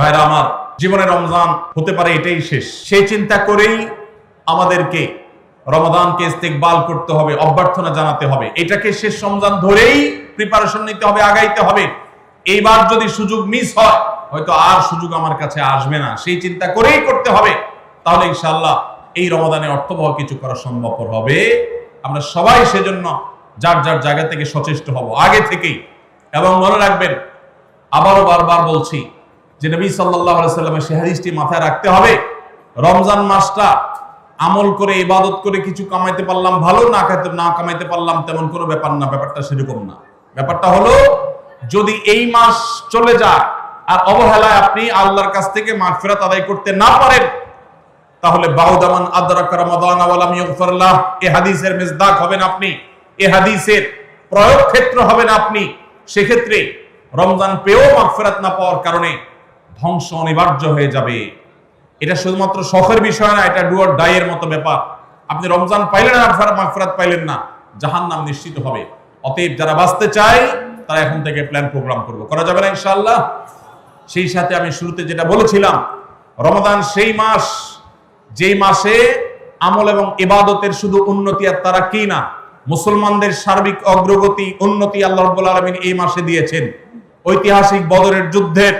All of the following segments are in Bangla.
ভাইরা আমার, জীবনে রমজান হতে পারে এটাই শেষ। সেই চিন্তা করেই আমাদেরকে রমাদানকে ইস্তেকবাল করতে হবে, অভ্যর্থনা জানাতে হবে। এটাকে শেষ রমজান ধরেই প্রিপারেশন নিতে হবে, আগাইতে হবে। এইবার যদি সুযোগ মিস হয়, হয়তো আর সুযোগ আমার কাছে আসবে না। সেই চিন্তা করেই করতে হবে। তাহলে ইনশাআল্লাহ এই রমাদানে অর্থবহ কিছু করা সম্ভবপর হবে। আমরা সবাই সেজন্য যার যার জায়গা থেকে সচেষ্ট হব। আগে থেকেই। এবং মনে রাখবেন, আবারও বারবার বলছি যে নবী সাল্লাহ সাল্লামের সে হাদিসটি মাথায় রাখতে হবে। রমজান মাসটা আমল করে, ইবাদত করে কিছু কামাইতে পারলাম, ভালো না খাইতে, না কামাইতে পারলাম, তেমন কোনো ব্যাপার না, ব্যাপারটা সেরকম না। ব্যাপারটা হলো, যদি এই মাস চলে যায় আর অবহেলায় আপনি আল্লাহর কাছ থেকে মাগফিরাত আদায় করতে না পারেন, তাহলে বাউদামান আদরাক এ হাদিসের মেজদাক হবেন আপনি, এ হাদিসের প্রয়োগ ক্ষেত্র হবেন আপনি। সেক্ষেত্রে রমজান পেয়েও মাগফিরাত না পাওয়ার কারণে ধ্বংস অনিবার্য হয়ে যাবে। এটা শুধুমাত্র শখের বিষয় না, এটা ডুয়ার ডাইয়ের মতো ব্যাপার। আপনি রমজান পাইলেন না মাগফিরাত পাইলেন না, জাহান্নাম নিশ্চিত হবে। অতএব যারা বাঁচতে চায়, তারা এখন থেকে প্ল্যান প্রোগ্রাম করব। করা যাবে না ইনশাল্লাহ সেই সাথে আমি শুরুতে যেটা বলেছিলাম রমাদান সেই মাস, যেই মাসে আমল এবং ইবাদতের শুধু উন্নতি আর তারা কি না, মুসলমানদের সার্বিক অগ্রগতি, উন্নতি আল্লাহ আলমিন এই মাসে দিয়েছেন। ঐতিহাসিক বদরের যুদ্ধের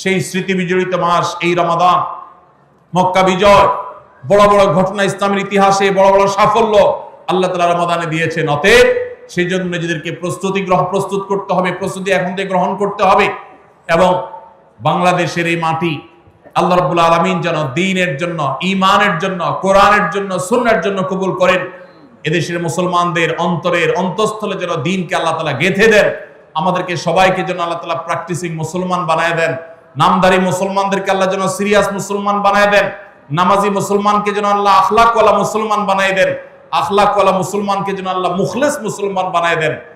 সেই স্মৃতি বিজড়িত মাস এই রমাদান। মক্কা বিজয়, বড় বড় ঘটনা ইসলামের ইতিহাসে, বড় বড় সাফল্য আল্লাহ তালা রমাদানে দিয়েছেন। অতএব সেই জন্য নিজেদেরকে প্রস্তুতি গ্রহ, প্রস্তুত করতে হবে, প্রস্তুতি এখন থেকে গ্রহণ করতে হবে এবং বাংলাদেশের এই মাটি আল্লাহ রব্বুল আলমিন যেন দিনের জন্য ইমানের জন্য, কোরআনের জন্য সুন্নার জন্য কবুল করেন। এদেশের মুসলমানদের অন্তরের অন্তঃস্থলে যেন দিনকে আল্লাহ তালা গেঁথে দেন। আমাদেরকে সবাইকে যেন আল্লাহ তালা প্র্যাকটিসিং মুসলমান বানায় দেন। নামদারি মুসলমানদেরকে আল্লাহ যেন সিরিয়াস মুসলমান বানায় দেন, নামাজি মুসলমানকে যেন আল্লাহ আখলাকওয়ালা মুসলমান বানায় দেন, আখলাকওয়ালা মুসলমানকে যেন আল্লাহ মুখলেস মুসলমান বানায় দেন।